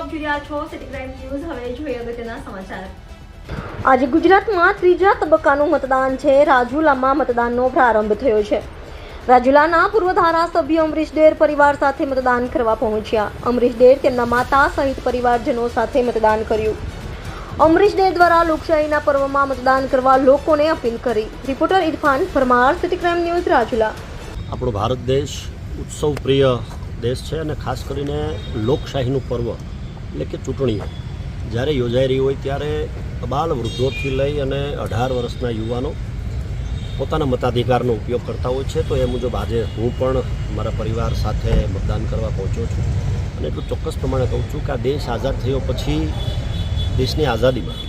આપ જોઈ રહ્યા છો સિટી ક્રાઇમ ન્યૂઝ હવે જોઈએ અગત્યના સમાચાર. આજે ગુજરાતમાં ત્રીજા તબક્કાનું મતદાન છે. રાજુલામાં મતદાનનો પ્રારંભ થયો છે. રાજુલાના પૂર્વ ધારાસભ્ય અમરીશ ડેર પરિવાર સાથે મતદાન કરવા પહોંચ્યા. અમરીશ ડેર તેમના માતા સહિત પરિવારજનો સાથે મતદાન કર્યું. અમરીશ ડેર દ્વારા લોકશાહીના પર્વમાં મતદાન કરવા લોકોને અપીલ કરી. Reporter Irfan Parmar city crime news Rajula. આપણો ભારત દેશ ઉત્સવ પ્રિય દેશ છે અને ખાસ કરીને લોકશાહીનું પર્વ. એટલે કે ચૂંટણીઓ. જ્યારે યોજાઈ રહી હોય ત્યારે બાલ વૃદ્ધોથી લઈ અને અઢાર વર્ષના યુવાનો પોતાના મતાધિકારનો ઉપયોગ કરતા હોય છે, તો એ મુજબ આજે હું પણ મારા પરિવાર સાથે મતદાન કરવા પહોંચ્યો છું. અને એટલું ચોક્કસ પ્રમાણે કહું છું કે આ દેશ આઝાદ થયો પછી દેશની આઝાદીમાં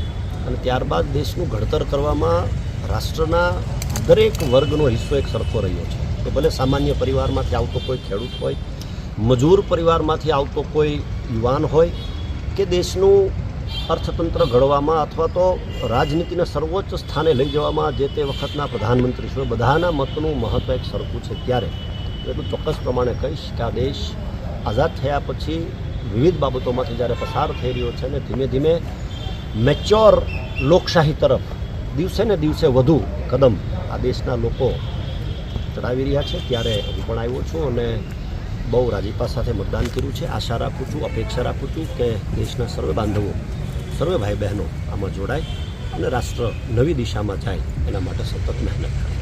અને ત્યારબાદ દેશનું ઘડતર કરવામાં રાષ્ટ્રના દરેક વર્ગનો હિસ્સો એક સરખો રહ્યો છે. કે ભલે સામાન્ય પરિવારમાંથી આવતો કોઈ ખેડૂત હોય, મજૂર પરિવારમાંથી આવતો કોઈ યુવાન હોય કે દેશનું અર્થતંત્ર ઘડવામાં અથવા તો રાજનીતિના સર્વોચ્ચ સ્થાને લઈ જવામાં જે તે વખતના પ્રધાનમંત્રી શ્રી બધાના મતનું મહત્ત્વ એક સરખું છે ત્યારે. એટલું ચોક્કસ પ્રમાણે કહીશ કે આ દેશ આઝાદ થયા પછી વિવિધ બાબતોમાંથી જ્યારે પસાર થઈ રહ્યો છે અને ધીમે ધીમે મેચ્યોર લોકશાહી તરફ દિવસે ને દિવસે વધુ કદમ આ દેશના લોકો ચડાવી રહ્યા છે, ત્યારે હું પણ આવ્યો છું અને બહુ રાજીપા સાથે મતદાન કર્યું છે. આશા રાખું છું, અપેક્ષા રાખું છું કે દેશના સર્વે બાંધવો, સર્વે ભાઈ બહેનો આમાં જોડાય અને રાષ્ટ્ર નવી દિશામાં જાય એના માટે સતત મહેનત કરે.